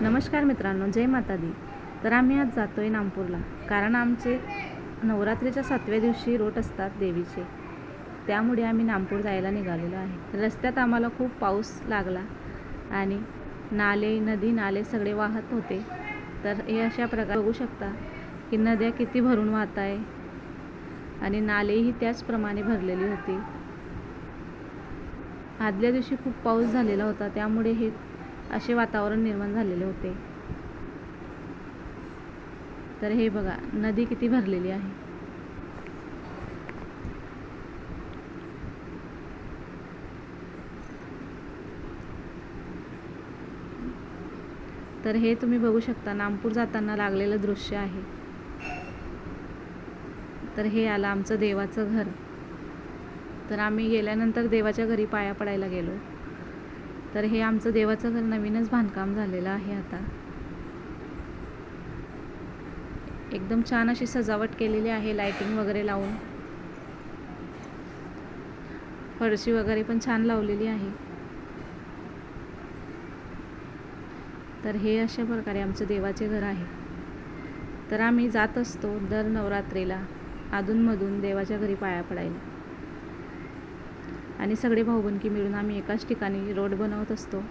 नमस्कार मित्रांनो जय माता दी तर आम्ही आज जातो आहे नागपूरला कारण आमचे नवरात्रीच्या सातव्या दिवशी रोट असतात देवीचे. त्यामुळे आम्ही नागपूर जायला निघालेलो आहे. रस्त्यात आम्हाला खूप पाऊस लागला आणि नाले नदी नाले सगळे वाहत होते. तर हे अशा प्रकारे बघू शकता की नद्या किती भरून वाहत आहे आणि नालेही त्याचप्रमाणे भरलेली होती. आदल्या दिवशी खूप पाऊस झालेला होता. त्यामुळे हे असे वातावरण निर्माण झालेले होते. तर हे बघा नदी किती भरलेली आहे. तर हे तुम्ही बघू शकता नामपूर जाताना लागलेलं दृश्य आहे. तर हे आलं आमचं देवाचं घर. तर आम्ही गेल्यानंतर देवाच्या घरी पाया पडायला गेलो. तर हे आमचं देवाचं घर नवीनच बांधकाम झालेलं आहे आता. एकदम छान अशी सजावट केलेली आहे लाइटिंग वगैरे लावून. फरशी वगैरे पण छान लावलेली आहे. तर हे अशा प्रकारे आमचं देवाचे घर आहे. तर आम्ही जात असतो दर नवरात्रीला अधूनमधून देवाच्या घरी पाया पडायला. आणि सगळे भाऊबंदकी मिळून आम्ही एकाच ठिकाणी रोड बनवत असतो.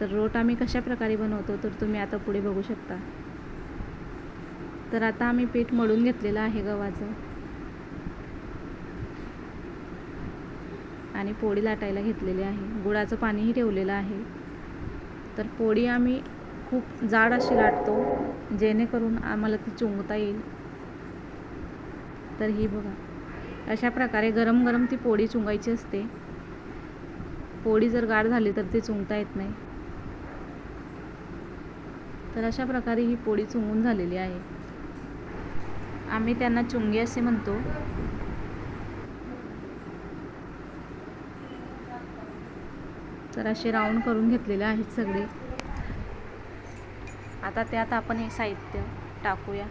तर रोट आम्ही कशा प्रकारे बनवतो तर तुम्ही आता पुढे बघू शकता. तर आता आम्ही पीठ मळून घेतलेलं आहे गव्हाचं. आणि पोळी लाटायला घेतलेली आहे. गुळाचं पाणीही ठेवलेलं आहे. तर पोळी आम्ही खूप जाड अशी लाटतो जेणेकरून आम्हाला ती चुंगता येईल. तर ही बघा. अशा प्रकारे गरम गरम ती पोळी चुंगायची असते. पोळी जर गाढ झाली तर ती चुंगता येत नाही. तर अशा प्रकारे ही पोळी चुंगून झालेली आहे. आम्ही त्यांना चुंगी असे म्हणतो. तर असे राऊंड करून घेतलेले आहेत सगळे. आता त्यात आपण हे साहित्य टाकूया.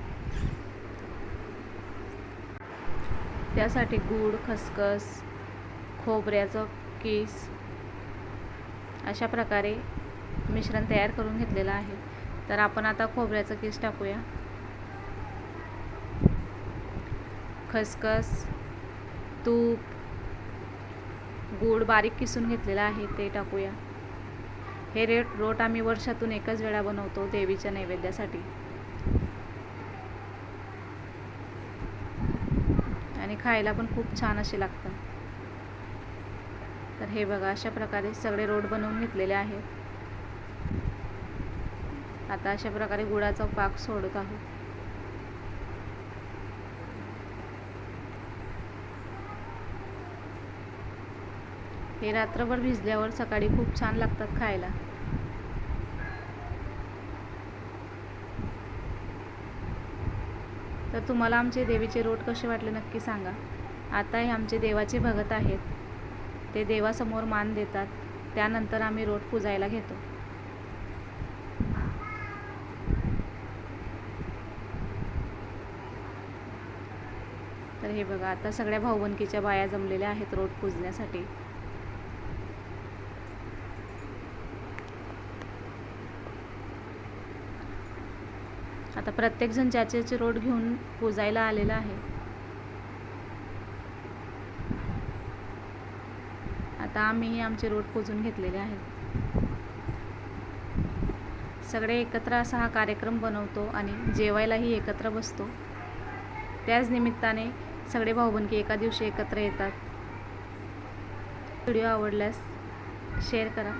त्यासाठी गूळ खसखस खोबऱ्याचं केस अशा प्रकारे मिश्रण तयार करून घेतलेलं आहे. तर आपण आता खोबऱ्याचं केस टाकूया. खसखस तूप गूळ बारीक किसून घेतलेलं आहे ते टाकूया. हे रेट रोट आम्ही वर्षातून एकच वेळा बनवतो देवीच्या नैवेद्यासाठी. आणि खायला पण खूप छान असे लागतात. तर हे बघा अशा प्रकारे सगळे रोड बनवून घेतलेले आहेत. आता अशा प्रकारे गुळाचा पाक सोडत आहोत. हे रात्रभर भिजल्यावर सकाळी खूप छान लागतात खायला. तर तुम्हाला आमचे देवीचे रोट कसे वाटले नक्की सांगा. आता हे आमचे देवाचे भगत आहेत. ते देवासमोर मान देतात. त्यानंतर आम्ही रोट पुजायला घेतो. तर हे बघा आता सगळ्या भाऊबंदकीच्या बाया जमलेल्या आहेत रोट पुजण्यासाठी. आता प्रत्येकजण ज्याचे रोड घेऊन पूजायला आलेला आहे. आता आम्ही आमचे रोड पुजून घेतलेले आहेत. सगळे एकत्र असा हा कार्यक्रम बनवतो आणि जेवायलाही एकत्र बसतो. त्याच निमित्ताने सगळे भाऊबंदकी एका दिवशी एकत्र येतात. व्हिडिओ आवडल्यास शेअर करा.